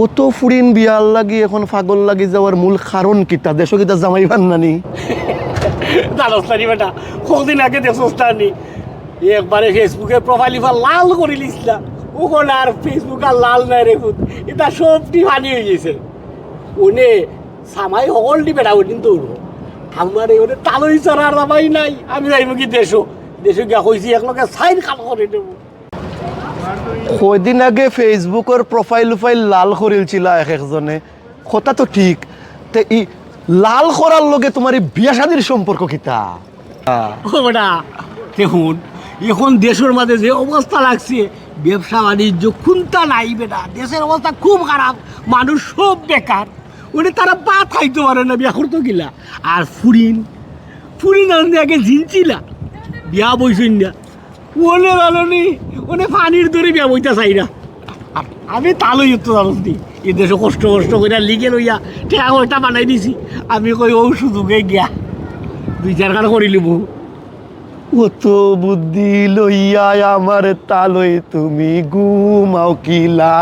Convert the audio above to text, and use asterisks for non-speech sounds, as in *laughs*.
অত ফুরিন বিয়ার লাগি এখন পাগল লাগি যাওয়ার মূল কারণ কিতা দেশ কিতা জামাইবার নানি জানোস না *laughs* নি? বেটা। কদিন আগে দেখছোস না নি। একবারে ফেসবুকে প্রোফাইল ইফা লাল করে লিস না। ওখন আর ফেসবুক আর লাল নাই রে খুদ এটা সবটি ফানি হয়ে গেছে। ওনে সামাই দি বেটা ওদিন তো আমার এই ওনে তালই চড়ার দামাই নাই। আমি যাইব কি দেশো দেশে গিয়া কইছি একলগে সাইন কাল করে দেবো। কয়দিন আগে ফেসবুকের প্রোফাইল উফাইল লাল করিলছিল এক একজনে। কথা তো ঠিক। তে ই লাল করার লগে তোমার এই বিয়া শাদির সম্পর্ক কিতা? দেখুন এখন দেশের মাঝে যে অবস্থা লাগছে, ব্যবসা বাণিজ্য খুনতা নাই বেটা। দেশের অবস্থা খুব খারাপ, মানুষ সব বেকার। ওটা তারা বা খাইতে পারে না বিয়া করতো গিলা। আর ফুরিন ফুরিন আনতে আগে জিনছিলা। বিয়া বইছেন না। ওনে জানি ওনে পানির দরে বিয়া চাই না। আমি তালই উত্তর জানো দি এ দেশে কষ্ট কষ্ট করে লিগে লইয়া ঠেয়া ওইটা বানাই দিছি। আমি কই ও সুযোগে গিয়া দুই চার কান করি লিব। অত বুদ্ধি লইয়া আমার তালই তুমি ঘুমাও কিলা।